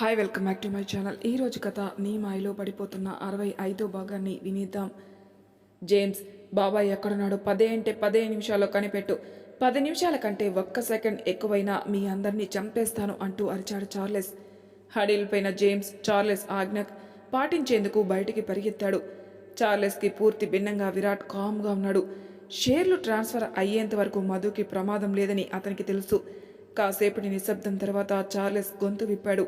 Hi welcome back to my channel. ఈ రోజు కథ నీ మాయలో పడిపోతున్న అరవై ఐదో భాగాన్ని వినేద్దాం. జేమ్స్ బాబాయ్ ఎక్కడున్నాడు పదే అంటే పదే నిమిషాల్లో కనిపెట్టు. పది నిమిషాల కంటే ఒక్క సెకండ్ ఎక్కువైనా మీ అందరినీ చంపేస్తాను అంటూ అరిచాడు చార్లెస్. హడిల్పైన జేమ్స్ చార్లెస్ ఆజ్ఞ పాటించేందుకు బయటికి పరిగెత్తాడు. చార్లెస్కి పూర్తి భిన్నంగా విరాట్ కామ్గా ఉన్నాడు. షేర్లు ట్రాన్స్ఫర్ అయ్యేంత వరకు మధుకి ప్రమాదం లేదని అతనికి తెలుసు. కాసేపటి నిశ్శబ్దం తర్వాత చార్లెస్ గొంతు విప్పాడు.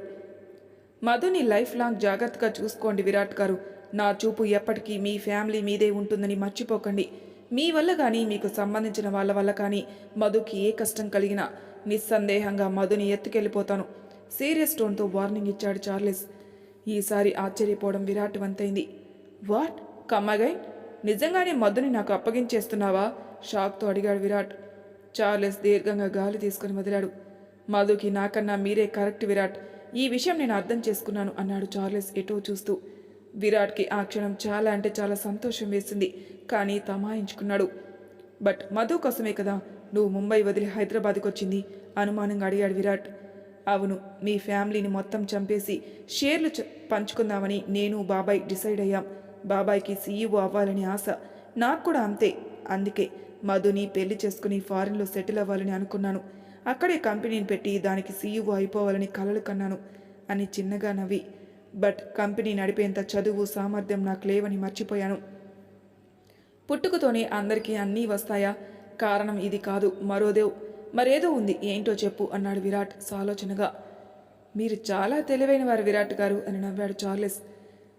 మధుని లైఫ్ లాంగ్ జాగ్రత్తగా చూసుకోండి విరాట్ గారు. నా చూపు ఎప్పటికీ మీ ఫ్యామిలీ మీదే ఉంటుందని మర్చిపోకండి. మీ వల్ల కానీ మీకు సంబంధించిన వాళ్ళ వల్ల కానీ మధుకి ఏ కష్టం కలిగినా నిస్సందేహంగా మధుని ఎత్తుకెళ్ళిపోతాను. సీరియస్ టోన్తో వార్నింగ్ ఇచ్చాడు చార్లెస్. ఈసారి ఆశ్చర్యపోవడం విరాట్ వంతైంది. వాట్? కమ్మగై నిజంగానే మధుని నాకు అప్పగించేస్తున్నావా? షాక్తో అడిగాడు విరాట్. చార్లెస్ దీర్ఘంగా గాలి తీసుకుని వదిలాడు. మధుకి నాకన్నా మీరే కరెక్ట్ విరాట్. ఈ విషయం నేను అర్థం చేసుకున్నాను అన్నాడు చార్లెస్ ఎటో చూస్తూ. విరాట్కి ఆ క్షణం చాలా అంటే చాలా సంతోషం వేసింది కానీ తమాయించుకున్నాడు. బట్ మధు కోసమే కదా నువ్వు ముంబై వదిలి హైదరాబాద్కి వచ్చింది? అనుమానంగా అడిగాడు విరాట్. అవును మీ ఫ్యామిలీని మొత్తం చంపేసి షేర్లు పంచుకుందామని నేను బాబాయ్ డిసైడ్ అయ్యాం. బాబాయ్కి సీఈఓ అవ్వాలని ఆశ. నాకు కూడా అంతే. అందుకే మధుని పెళ్ళి చేసుకుని ఫారిన్లో సెటిల్ అవ్వాలని అనుకున్నాను. అక్కడే కంపెనీని పెట్టి దానికి సీఈఓ అయిపోవాలని కలలు కన్నాను అని చిన్నగా నవ్వి. బట్ కంపెనీ నడిపేంత చదువు సామర్థ్యం నాకు లేవని మర్చిపోయాను. పుట్టుకతోనే అందరికీ అన్నీ వస్తాయా? కారణం ఇది కాదు మరోదేవ్ మరేదో ఉంది ఏంటో చెప్పు అన్నాడు విరాట్ సాలోచనగా. మీరు చాలా తెలివైన వారు విరాట్ గారు అని నవ్వాడు చార్లెస్.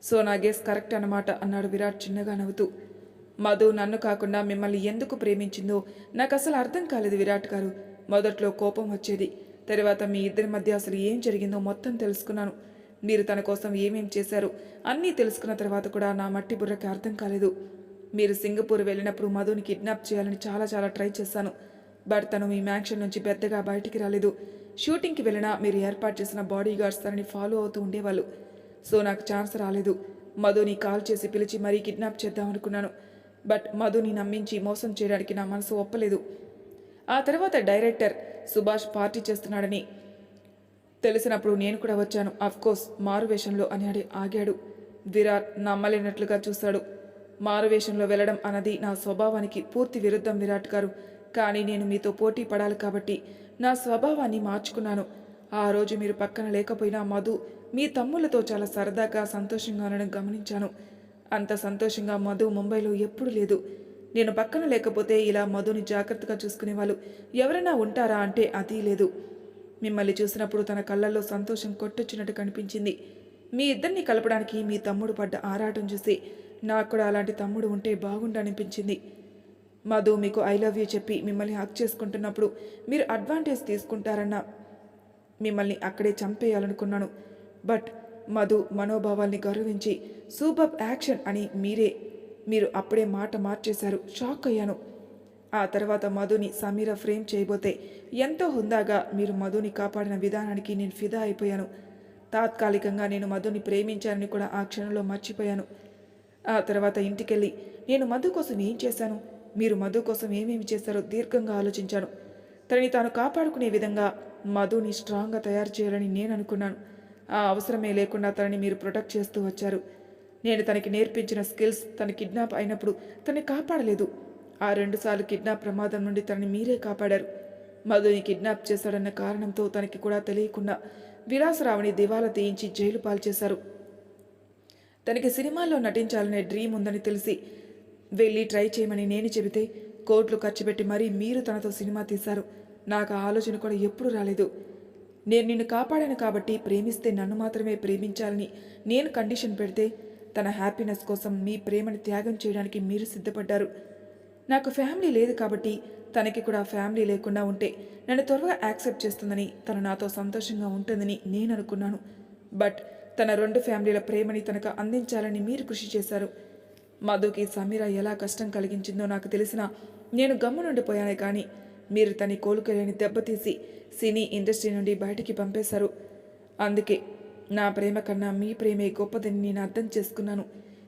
సో నా గెస్ కరెక్ట్ అన్నమాట అన్నాడు విరాట్ చిన్నగా నవ్వుతూ. మధు నన్ను కాకుండా మిమ్మల్ని ఎందుకు ప్రేమించిందో నాకు అసలు అర్థం కాలేదు విరాట్ గారు. మొదట్లో కోపం వచ్చేది. తర్వాత మీ ఇద్దరి మధ్య అసలు ఏం జరిగిందో మొత్తం తెలుసుకున్నాను. మీరు తన కోసం ఏమేం చేశారు అన్నీ తెలుసుకున్న తర్వాత కూడా నా మట్టి బుర్రకి అర్థం కాలేదు. మీరు సింగపూర్ వెళ్ళినప్పుడు మధుని కిడ్నాప్ చేయాలని చాలా చాలా ట్రై చేశాను. బట్ తను మీ మ్యాన్షన్ నుంచి పెద్దగా బయటికి రాలేదు. షూటింగ్కి వెళ్ళినా మీరు ఏర్పాటు చేసిన బాడీ గార్డ్స్ తనని ఫాలో అవుతూ ఉండేవాళ్ళు. సో నాకు ఛాన్స్ రాలేదు. మధుని కాల్ చేసి పిలిచి మరీ కిడ్నాప్ చేద్దాం అనుకున్నాను బట్ మధుని నమ్మించి మోసం చేయడానికి నా మనసు ఒప్పలేదు. ఆ తర్వాత డైరెక్టర్ సుభాష్ పార్టీ చేస్తున్నాడని తెలిసినప్పుడు నేను కూడా వచ్చాను. అఫ్కోర్స్ మారువేషంలో అని అడి ఆగాడు. విరాట్ నమ్మలేనట్లుగా చూశాడు మారువేషంలో వెళ్ళడం అన్నది నా స్వభావానికి పూర్తి విరుద్ధం విరాట్ గారు. కానీ నేను మీతో పోటీ పడాలి కాబట్టి నా స్వభావాన్ని మార్చుకున్నాను. ఆ రోజు మీరు పక్కన లేకపోయినా మధు మీ తమ్ముళ్ళతో చాలా సరదాగా సంతోషంగా ఉండడం గమనించాను. అంత సంతోషంగా మధు ముంబైలో ఎప్పుడు లేదు. నేను పక్కన లేకపోతే ఇలా మధుని జాగ్రత్తగా చూసుకునేవాళ్ళు. ఎవరైనా ఉంటారా అంటే అది లేదు. మిమ్మల్ని చూసినప్పుడు తన కళ్ళల్లో సంతోషం కొట్టొచ్చినట్టు కనిపించింది. మీ ఇద్దరిని కలపడానికి మీ తమ్ముడు పడ్డ ఆరాటం చూసి నాకు కూడా అలాంటి తమ్ముడు ఉంటే బాగుండనిపించింది. మధు మీకు ఐ లవ్ యూ చెప్పి మిమ్మల్ని హక్ చేసుకుంటున్నప్పుడు మీరు అడ్వాంటేజ్ తీసుకుంటారన్న మిమ్మల్ని అక్కడే చంపేయాలనుకున్నాను. బట్ మధు మనోభావాల్ని గౌరవించి సూపర్ యాక్షన్ అని మీరే మీరు అప్పుడే మాట మార్చేశారు. షాక్ అయ్యాను. ఆ తర్వాత మధుని సమీర ఫ్రేమ్ చేయబోతే ఎంతో హుందాగా మీరు మధుని కాపాడిన విధానానికి నేను ఫిదా అయిపోయాను. తాత్కాలికంగా నేను మధుని ప్రేమించానని కూడా ఆ క్షణంలో మర్చిపోయాను. ఆ తర్వాత ఇంటికెళ్ళి నేను మధు కోసం ఏం చేశాను? మీరు మధు కోసం ఏమేమి చేశారో దీర్ఘంగా ఆలోచించాను. తనని తాను కాపాడుకునే విధంగా మధుని స్ట్రాంగ్గా తయారు చేయాలని నేను అనుకున్నాను. ఆ అవసరమే లేకుండా తనని మీరు ప్రొటెక్ట్ చేస్తూ వచ్చారు. నేను తనకి నేర్పించిన స్కిల్స్ తన కిడ్నాప్ అయినప్పుడు తనని కాపాడలేదు. ఆ రెండుసార్లు కిడ్నాప్ ప్రమాదం నుండి తనని మీరే కాపాడారు. మధుని కిడ్నాప్ చేశాడన్న కారణంతో తనకి కూడా తెలియకుండా విలాసరావుని దివాలా తీయించి జైలు పాల్చేశారు. తనకి సినిమాల్లో నటించాలనే డ్రీమ్ ఉందని తెలిసి వెళ్ళి ట్రై చేయమని నేను చెబితే కోట్లు ఖర్చు పెట్టి మరీ మీరు తనతో సినిమా తీశారు. నాకు ఆ ఆలోచన కూడా ఎప్పుడు రాలేదు. నేను నిన్ను కాపాడాను కాబట్టి ప్రేమిస్తే నన్ను మాత్రమే ప్రేమించాలని నేను కండిషన్ పెడితే తన హ్యాపీనెస్ కోసం మీ ప్రేమని త్యాగం చేయడానికి మీరు సిద్ధపడ్డారు. నాకు ఫ్యామిలీ లేదు కాబట్టి తనకి కూడా ఫ్యామిలీ లేకుండా ఉంటే నన్ను త్వరగా యాక్సెప్ట్ చేస్తుందని తను నాతో సంతోషంగా ఉంటుందని నేను అనుకున్నాను. బట్ తన రెండు ఫ్యామిలీల ప్రేమని తనకు అందించాలని మీరు కృషి చేశారు. మధుకి సమీర ఎలా కష్టం కలిగించిందో నాకు తెలిసినా నేను గమ్మునుండిపోయానే కానీ మీరు తని కోలుకోలేని దెబ్బతీసి సినీ ఇండస్ట్రీ నుండి బయటికి పంపేశారు. అందుకే నా ప్రేమ కన్నా మీ ప్రేమే గొప్పదని నేను అర్థం చేసుకున్నాను.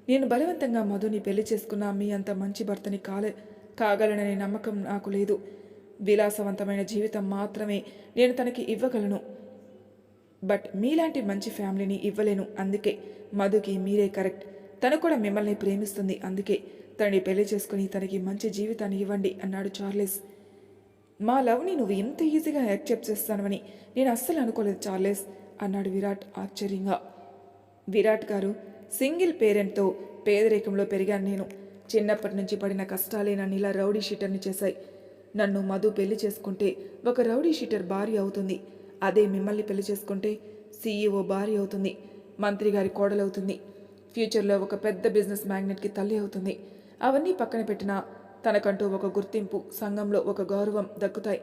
నేను బలవంతంగా మధుని పెళ్ళి చేసుకున్న మీ అంత మంచి భర్తని కాలే కాగలననే నమ్మకం నాకు లేదు. విలాసవంతమైన జీవితం మాత్రమే నేను తనకి ఇవ్వగలను. బట్ మీలాంటి మంచి ఫ్యామిలీని ఇవ్వలేను. అందుకే మధుకి మీరే కరెక్ట్. తను కూడా మిమ్మల్ని ప్రేమిస్తుంది. అందుకే తనని పెళ్ళి చేసుకుని తనకి మంచి జీవితాన్ని ఇవ్వండి అన్నాడు చార్లెస్. మా లవ్ని నువ్వు ఇంత ఈజీగా యాక్సెప్ట్ చేస్తానని నేను అస్సలు అనుకోలేదు చార్లెస్ అన్నాడు విరాట్ ఆశ్చర్యంగా. విరాట్ గారు సింగిల్ పేరెంట్తో పేదరికంలో పెరిగాను నేను. చిన్నప్పటి నుంచి పడిన కష్టాలే నన్ను ఇలా రౌడీ షీటర్ని చేశాయి. నన్ను మధు పెళ్ళి చేసుకుంటే ఒక రౌడీ షీటర్ భార్య అవుతుంది. అదే మిమ్మల్ని పెళ్ళి చేసుకుంటే సీఈఓ భార్య అవుతుంది. మంత్రి గారి కోడలవుతుంది. ఫ్యూచర్లో ఒక పెద్ద బిజినెస్ మ్యాగ్నెట్కి తల్లి అవుతుంది. అవన్నీ పక్కన పెట్టినా తనకంటూ ఒక గుర్తింపు సంఘంలో ఒక గౌరవం దక్కుతాయి.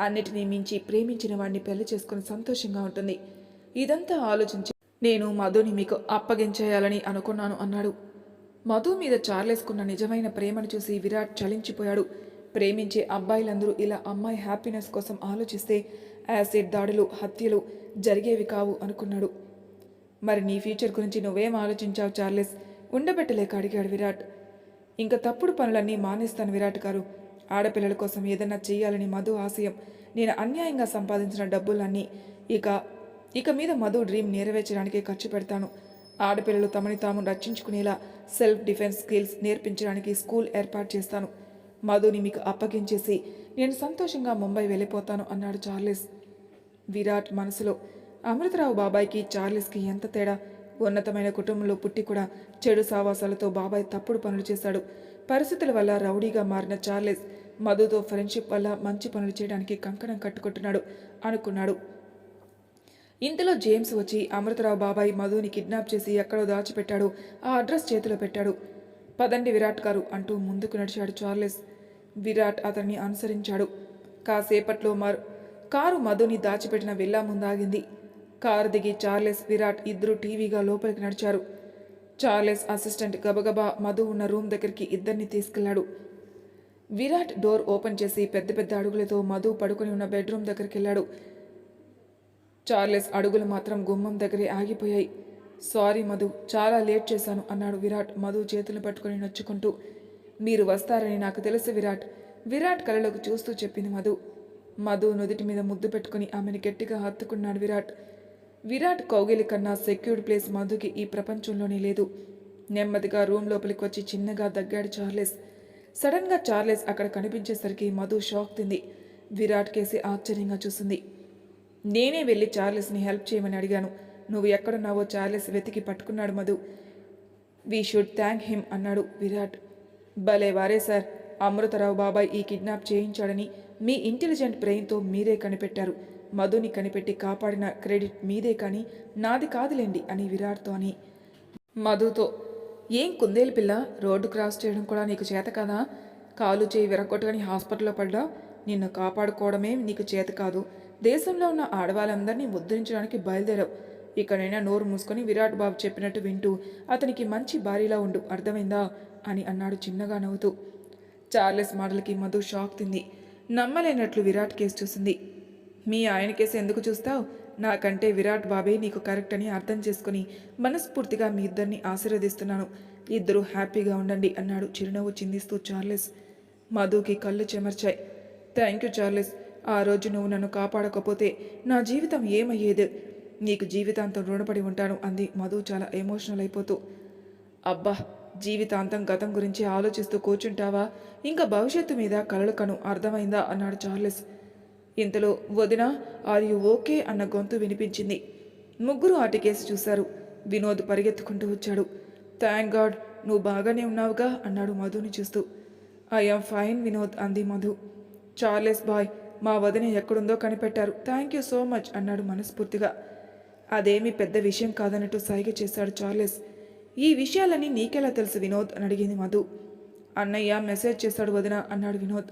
అన్నిటినీ మించి ప్రేమించిన వాడిని పెళ్ళి చేసుకుని సంతోషంగా ఉంటుంది. ఇదంతా ఆలోచించి నేను మధుని మీకు అప్పగించేయాలని అనుకున్నాను అన్నాడు. మధు మీద చార్లెస్కున్న నిజమైన ప్రేమను చూసి విరాట్ చలించిపోయాడు. ప్రేమించే అబ్బాయిలందరూ ఇలా అమ్మాయి హ్యాపీనెస్ కోసం ఆలోచిస్తే యాసిడ్ దాడులు హత్యలు జరిగేవి కావు అనుకున్నాడు. మరి నీ ఫ్యూచర్ గురించి నువ్వేం ఆలోచించావు చార్లెస్? ఉండబెట్టలేక అడిగాడు విరాట్. ఇంకా తప్పుడు పనులన్నీ మానేస్తాను విరాట్ గారు. ఆడపిల్లల కోసం ఏదన్నా చేయాలని మధు ఆశయం. నేను అన్యాయంగా సంపాదించిన డబ్బులన్నీ ఇక ఇక మీద మధు డ్రీమ్ నెరవేర్చడానికే ఖర్చు పెడతాను. ఆడపిల్లలు తమని తాము రక్షించుకునేలా సెల్ఫ్ డిఫెన్స్ స్కిల్స్ నేర్పించడానికి స్కూల్ ఏర్పాటు చేస్తాను. మధుని మీకు అప్పగించేసి నేను సంతోషంగా ముంబై వెళ్ళిపోతాను అన్నాడు చార్లెస్. విరాట్ మనసులో అమృతరావు బాబాయ్కి చార్లెస్కి ఎంత తేడా? ఉన్నతమైన కుటుంబంలో పుట్టి కూడా చెడు సావాసాలతో బాబాయ్ తప్పుడు పనులు చేశాడు. పరిస్థితుల వల్ల రౌడీగా మారిన చార్లెస్ మధుతో ఫ్రెండ్షిప్ వల్ల మంచి పనులు చేయడానికి కంకణం కట్టుకుంటున్నాడు అనుకున్నాడు. ఇంతలో జేమ్స్ వచ్చి అమృతరావు బాబాయ్ మధుని కిడ్నాప్ చేసి ఎక్కడో దాచిపెట్టాడు. ఆ అడ్రస్ చేతిలో పెట్టాడు. పదండి విరాట్ గారు అంటూ ముందుకు నడిచాడు చార్లెస్. విరాట్ అతన్ని అనుసరించాడు. కాసేపట్లో మరు కారు మధుని దాచిపెట్టిన విల్లా ముందాగింది. కారు దిగి చార్లెస్ విరాట్ ఇద్దరు టీవీగా లోపలికి నడిచారు. చార్లెస్ అసిస్టెంట్ గబగబా మధు ఉన్న రూమ్ దగ్గరికి ఇద్దరిని తీసుకెళ్ళాడు. విరాట్ డోర్ ఓపెన్ చేసి పెద్ద పెద్ద అడుగులతో మధు పడుకొని ఉన్న బెడ్రూమ్ దగ్గరికి వెళ్ళాడు చార్లెస్ అడుగులు మాత్రం గుమ్మం దగ్గరే ఆగిపోయాయి. సారీ మధు చాలా లేట్ చేశాను అన్నాడు విరాట్ మధు చేతులు పట్టుకొని నొచ్చుకుంటూ. మీరు వస్తారని నాకు తెలుసు విరాట్. విరాట్ కళ్ళలోకి చూస్తూ చెప్పింది మధు. మధు నుదుటి మీద ముద్దు పెట్టుకుని ఆమెను గట్టిగా హత్తుకున్నాడు విరాట్. విరాట్ కౌగిలి కన్నా సెక్యూర్డ్ ప్లేస్ మధుకి ఈ ప్రపంచంలోనే లేదు. నెమ్మదిగా రూమ్ లోపలికి వచ్చి చిన్నగా దగ్గాడు చార్లెస్. సడన్గా చార్లెస్ అక్కడ కనిపించేసరికి మధు షాక్ తింది. విరాట్ కేసి ఆశ్చర్యంగా చూసింది. నేనే వెళ్ళి చార్లెస్ని హెల్ప్ చేయమని అడిగాను. నువ్వు ఎక్కడున్నావో చార్లెస్ వెతికి పట్టుకున్నాడు Madhu. We should thank him అన్నాడు విరాట్. భలే వారే సార్. అమృతరావు బాబాయ్ ఈ కిడ్నాప్ చేయించాడని మీ ఇంటెలిజెంట్ బ్రెయిన్తో మీరే కనిపెట్టారు. మధుని కనిపెట్టి కాపాడిన క్రెడిట్ మీదే కానీ నాది కాదులేండి అని విరాట్తో అని. మధుతో ఏం కుందేలు పిల్ల రోడ్డు క్రాస్ చేయడం కూడా నీకు చేత కదా? కాలు చేయి విరగొట్టుకొని హాస్పిటల్లో పడ్డా? నిన్ను కాపాడుకోవడమే నీకు చేత కాదు. దేశంలో ఉన్న ఆడవాళ్ళందరినీ ముద్రించడానికి బయలుదేరావు. ఇక్కడైనా నోరు మూసుకొని విరాట్ బాబు చెప్పినట్టు వింటూ అతనికి మంచి భారీలా ఉండు అర్థమైందా? అని అన్నాడు చిన్నగా నవ్వుతూ. చార్లెస్ మాటలకి మధు షాక్ తింది. నమ్మలేనట్లు విరాట్ కేసు చూసింది. మీ ఆయన కేసు ఎందుకు చూస్తావు? నాకంటే విరాట్ బాబే నీకు కరెక్ట్ అని అర్థం చేసుకుని మనస్ఫూర్తిగా మీ ఇద్దరిని ఆశీర్వదిస్తున్నాను. ఇద్దరూ హ్యాపీగా ఉండండి అన్నాడు చిరునవ్వు చిందిస్తూ చార్లెస్. మధుకి కళ్ళు చెమర్చాయి. Thank you Charles. ఆ రోజు నువ్వు నన్ను కాపాడకపోతే నా జీవితం ఏమయ్యేది? నీకు జీవితాంతం రుణపడి ఉంటాను అంది మధు చాలా ఎమోషనల్ అయిపోతూ. అబ్బా జీవితాంతం గతం గురించి ఆలోచిస్తూ కూర్చుంటావా? ఇంకా భవిష్యత్తు మీద కలలు కను అర్థమైందా? అన్నాడు చార్లెస్. ఇంతలో వదిన ఆర్ యు ఓకే అన్న గొంతు వినిపించింది. ముగ్గురు ఆటికేసి చూశారు. వినోద్ పరిగెత్తుకుంటూ వచ్చాడు. థ్యాంక్ గాడ్ నువ్వు బాగానే ఉన్నావుగా అన్నాడు మధుని చూస్తూ. ఐఎమ్ ఫైన్ వినోద్ అంది మధు. చార్లెస్ బాయ్ మా వదిన ఎక్కడుందో కనిపెట్టారు. థ్యాంక్ యూ సో మచ్ అన్నాడు మనస్ఫూర్తిగా. అదేమీ పెద్ద విషయం కాదన్నట్టు సైగ చేశాడు చార్లెస్. ఈ విషయాలన్నీ నీకెలా తెలుసు వినోద్ అని అడిగింది మధు. అన్నయ్య మెసేజ్ చేశాడు వదిన అన్నాడు వినోద్.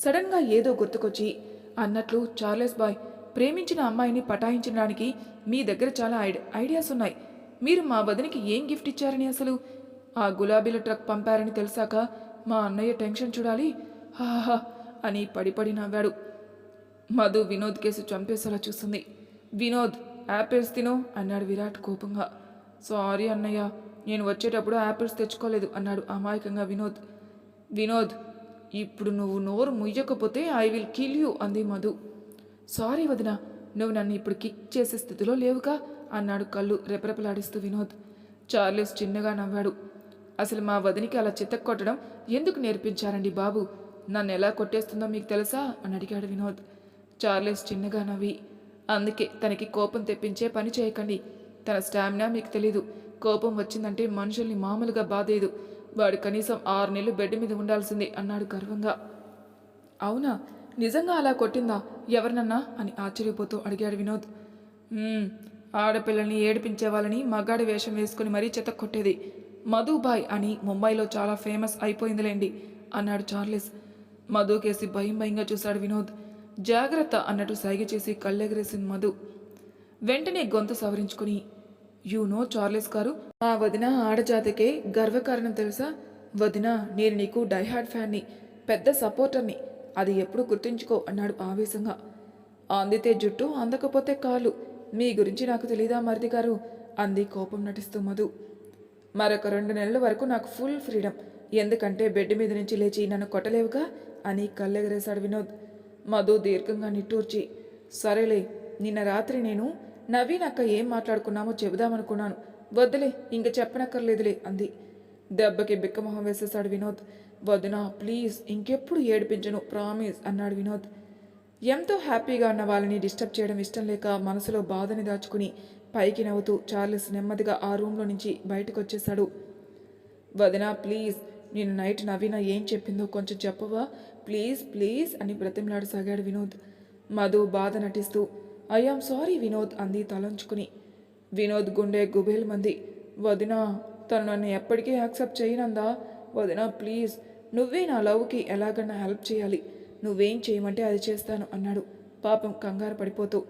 సడన్గా ఏదో గుర్తుకొచ్చి అన్నట్లు చార్లెస్ బాయ్ ప్రేమించిన అమ్మాయిని పటాయించడానికి మీ దగ్గర చాలా ఐడి ఐడియాస్ ఉన్నాయి. మీరు మా వదినికి ఏం గిఫ్ట్ ఇచ్చారని అసలు? ఆ గులాబీల ట్రక్ పంపారని తెలిసాక మా అన్నయ్య టెన్షన్ చూడాలి. హాహా అని పడిపడి నవ్వాడు. మధు వినోద్ కేసు చంపేసేలా చూస్తుంది వినోద్ యాపిల్స్ తిను అన్నాడు విరాట్ కోపంగా. సారీ అన్నయ్య నేను వచ్చేటప్పుడు యాపిల్స్ తెచ్చుకోలేదు అన్నాడు అమాయకంగా వినోద్. వినోద్ ఇప్పుడు నువ్వు నోరు ముయ్యకపోతే ఐ విల్ కిల్ యూ అంది మధు. సారీ వదిన నువ్వు నన్ను ఇప్పుడు కిక్ చేసే స్థితిలో లేవుగా? అన్నాడు కళ్ళు రెపరెపలాడిస్తూ వినోద్. చార్లెస్ చిన్నగా నవ్వాడు. అసలు మా వదినికి అలా చిత్త కొట్టడం ఎందుకు నేర్పించారండి బాబు? నన్ను ఎలా కొట్టేస్తుందో మీకు తెలుసా? అని అడిగాడు వినోద్. చార్లెస్ చిన్నగా నవ్వి. అందుకే తనకి కోపం తెప్పించే పని చేయకండి. తన స్టామినా మీకు తెలీదు. కోపం వచ్చిందంటే మనుషుల్ని మామూలుగా బాధేదు వాడు కనీసం ఆరు నెలలు బెడ్ మీద ఉండాల్సింది అన్నాడు గర్వంగా. అవునా? నిజంగా అలా కొట్టిందా? ఎవరినన్నా? అని ఆశ్చర్యపోతూ అడిగాడు వినోద్. ఆడపిల్లల్ని ఏడిపించే వాళ్ళని మగాడి వేషం వేసుకుని మరీ చెత్త కొట్టేది. మధుబాయ్ అని ముంబైలో చాలా ఫేమస్ అయిపోయిందిలేండి అన్నాడు చార్లెస్. మధు కేసి భయం భయంగా చూశాడు వినోద్. జాగ్రత్త అన్నట్టు సైగ చేసి కళ్ళెగరేసింది మధు. వెంటనే గొంతు సవరించుకుని యు నో చార్లెస్ గారు మా వదిన ఆడజాతికే గర్వకారణం తెలుసా? వదిన నేను నీకు డైహార్డ్ ఫ్యాన్ని పెద్ద సపోర్టర్ని అది ఎప్పుడు గుర్తుంచుకో అన్నాడు ఆవేశంగా. అందితే జుట్టు అందకపోతే కాళ్ళు మీ గురించి నాకు తెలీదా మరిది గారు? అంది కోపం నటిస్తూ మధు. మరొక రెండు నెలల వరకు నాకు ఫుల్ ఫ్రీడమ్ ఎందుకంటే బెడ్ మీద నుంచి లేచి నన్ను కొట్టలేవుగా? అని కళ్ళెగరేశాడు వినోద్. మధు దీర్ఘంగా నిట్టూర్చి సరేలే నిన్న రాత్రి నేను నవీన్ అక్క ఏం మాట్లాడుకున్నామో చెబుదామనుకున్నాను వద్దులే ఇంక చెప్పనక్కర్లేదులే అంది. దెబ్బకి బిక్కమొహం వేసేశాడు వినోద్. వదినా ప్లీజ్ ఇంకెప్పుడు ఏడిపించను ప్రామిస్ అన్నాడు వినోద్. ఎంతో హ్యాపీగా ఉన్న వాళ్ళని డిస్టర్బ్ చేయడం ఇష్టం లేక మనసులో బాధని దాచుకుని పైకి నవ్వుతూ చార్లెస్ నెమ్మదిగా ఆ రూమ్లో నుంచి బయటకు వచ్చేశాడు వదినా ప్లీజ్ నేను నైట్ నవీన ఏం చెప్పిందో కొంచెం చెప్పవా? ప్లీజ్ ప్లీజ్ అని బ్రతిమలాడసాగాడు వినోద్. మధు బాధ నటిస్తూ ఐఆమ్ సారీ వినోద్ అంది తలంచుకుని. వినోద్ గుండె గుబేల్ మంది వదినా తను నన్ను ఎప్పటికీ యాక్సెప్ట్ చేయనందా? వదినా ప్లీజ్ నువ్వే నా లవ్కి ఎలాగన్నా హెల్ప్ చేయాలి. నువ్వేం చేయమంటే అది చేస్తాను అన్నాడు. పాపం కంగారు పడిపోతూ.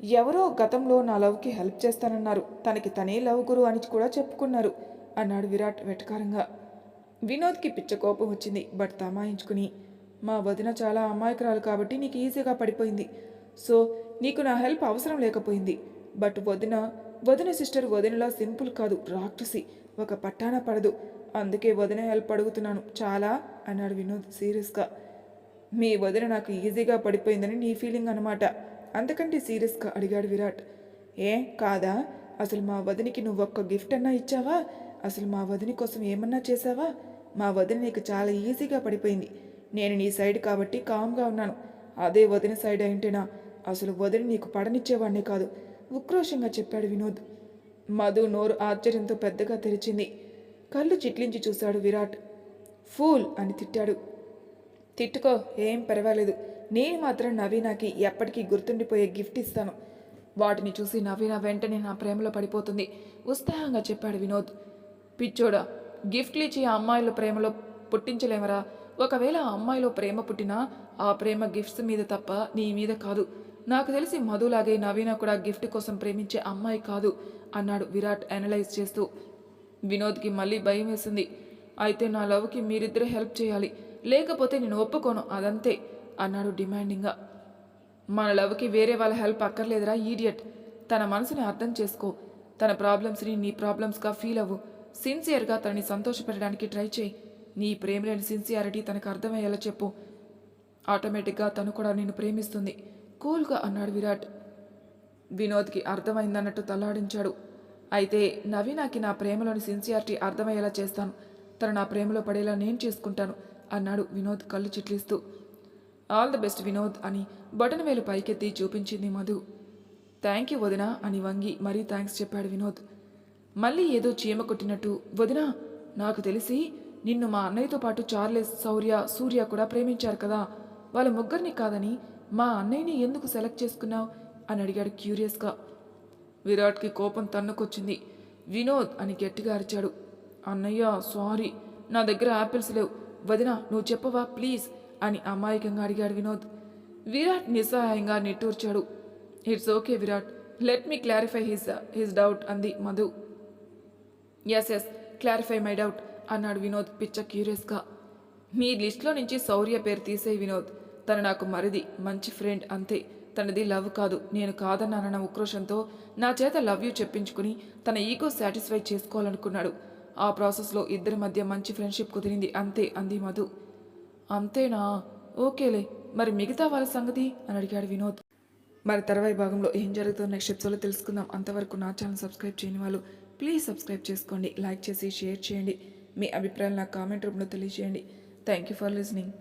ఎవరో గతంలో నా లవ్కి హెల్ప్ చేస్తానన్నారు. తనకి తనే లవ్ గురు అని కూడా చెప్పుకున్నారు అన్నాడు విరాట్ వెటకారంగా. వినోద్కి పిచ్చ కోపం వచ్చింది బట్ తమాయించుకుని. మా వదిన చాలా అమాయకురాలు కాబట్టి నీకు ఈజీగా పడిపోయింది. సో నీకు నా హెల్ప్ అవసరం లేకపోయింది. బట్ వదిన వదిన సిస్టర్ వదినలా సింపుల్ కాదు రాక్షసి. ఒక పట్టాన పడదు. అందుకే వదిన హెల్ప్ అడుగుతున్నాను. చాలా? అన్నాడు వినోద్ సీరియస్గా. మీ వదిన నాకు ఈజీగా పడిపోయిందని నీ ఫీలింగ్ అనమాట అంతకంటే సీరియస్గా అడిగాడు విరాట్. ఏ? కాదా? అసలు మా వదినికి నువ్వు ఒక్క గిఫ్ట్ అన్నా ఇచ్చావా? అసలు మా వదిని కోసం ఏమన్నా చేసావా? మా వదిన నీకు చాలా ఈజీగా పడిపోయింది. నేను నీ సైడ్ కాబట్టి కామ్గా ఉన్నాను. అదే వదిన సైడ్ అయింటేనా? అసలు వదిలి నీకు పడనిచ్చేవాడిని కాదు ఉక్రోషంగా చెప్పాడు వినోద్. మధు నోరు ఆశ్చర్యంతో పెద్దగా తెరిచింది. కళ్ళు చిట్లించి చూశాడు విరాట్. ఫూల్ అని తిట్టాడు. తిట్టుకో ఏం పర్వాలేదు. నేను మాత్రం నవీనాకి ఎప్పటికీ గుర్తుండిపోయే గిఫ్ట్ ఇస్తాను. వాటిని చూసి నవీన వెంటనే నా ప్రేమలో పడిపోతుంది. ఉత్సాహంగా చెప్పాడు వినోద్. పిచ్చోడా గిఫ్ట్లు ఇచ్చి ఆ అమ్మాయిల ప్రేమలో పుట్టించలేమరా? ఒకవేళ ఆ అమ్మాయిలో ప్రేమ పుట్టినా ఆ ప్రేమ గిఫ్ట్స్ మీద తప్ప నీ మీద కాదు. నాకు తెలిసి మధులాగే నవీన కూడా గిఫ్ట్ కోసం ప్రేమించే అమ్మాయి కాదు అన్నాడు విరాట్ అనలైజ్ చేస్తూ. వినోద్కి మళ్ళీ భయం వేసింది. అయితే నా లవ్కి మీరిద్దరే హెల్ప్ చేయాలి. లేకపోతే నేను ఒప్పుకోను అదంతే అన్నాడు డిమాండింగ్గా మన లవ్కి వేరే వాళ్ళ హెల్ప్ అక్కర్లేదురా ఈడియట్ తన మనసుని అర్థం చేసుకో. తన ప్రాబ్లమ్స్ని నీ ప్రాబ్లమ్స్గా ఫీల్ అవ్వు. సిన్సియర్గా తనని సంతోషపెట్టడానికి ట్రై చేయి. నీ ప్రేమలేని సిన్సియారిటీ తనకు అర్థమయ్యేలా చెప్పు. ఆటోమేటిక్గా తను కూడా నిన్ను ప్రేమిస్తుంది. కూల్గా అన్నాడు విరాట్. వినోద్కి అర్థమైందన్నట్టు తల్లాడించాడు అయితే నవీనాకి నా ప్రేమలోని సిన్సియారిటీ అర్థమయ్యేలా చేస్తాను. తను నా ప్రేమలో పడేలా నేను చేసుకుంటాను అన్నాడు వినోద్ కళ్ళు చిట్లిస్తూ. ఆల్ ది బెస్ట్ వినోద్ అని బటన్ వేలు పైకెత్తి చూపించింది మధు. థ్యాంక్ యూ వదినా అని వంగి మరీ థ్యాంక్స్ చెప్పాడు వినోద్. మళ్ళీ ఏదో చీమ కొట్టినట్టు వదినా నాకు తెలిసి నిన్ను మా అన్నయ్యతో పాటు చార్లెస్ శౌర్య సూర్య కూడా ప్రేమించారు కదా. వాళ్ళ ముగ్గురిని కాదని మా అన్నయ్యని ఎందుకు సెలెక్ట్ చేసుకున్నావు? అని అడిగాడు క్యూరియస్గా. విరాట్కి కోపం తన్నుకొచ్చింది. వినోద్ అని గట్టిగా అరిచాడు. అన్నయ్య సారీ నా దగ్గర యాపిల్స్ లేవు. వదిన నువ్వు చెప్పవా? ప్లీజ్ అని అమాయకంగా అడిగాడు వినోద్. విరాట్ నిస్సహాయంగా నిట్టూర్చాడు. It's okay Virat let me clarify his his doubt అంది Madhu. Yes yes clarify my doubt అన్నాడు వినోద్ పిచ్చ క్యూరియస్గా. మీ లిస్ట్లో నుంచి శౌర్య పేరు తీసే వినోద్ తను నాకు మరిది మంచి ఫ్రెండ్ అంతే. తనది లవ్ కాదు. నేను కాదన్నానన్న ఉక్రోషంతో నా చేత లవ్ యూ చెప్పించుకుని తన ఈగో సాటిస్ఫై చేసుకోవాలనుకున్నాడు. ఆ ప్రాసెస్లో ఇద్దరి మధ్య మంచి ఫ్రెండ్షిప్ కుదిరింది. అంతే అంది మధు. అంతేనా? ఓకేలే. మరి మిగతా వాళ్ళ సంగతి? అని అడిగాడు వినోద్. మరి తర్వాయి భాగంలో ఏం జరుగుతుందో నెక్స్ట్ ఎపిసోడ్లో తెలుసుకుందాం. అంతవరకు నా ఛానల్ సబ్స్క్రైబ్ చేయని వాళ్ళు ప్లీజ్ సబ్స్క్రైబ్ చేసుకోండి. లైక్ చేసి షేర్ చేయండి. మీ అభిప్రాయాలు నా కామెంట్ రూపంలో తెలియజేయండి. Thank you for listening.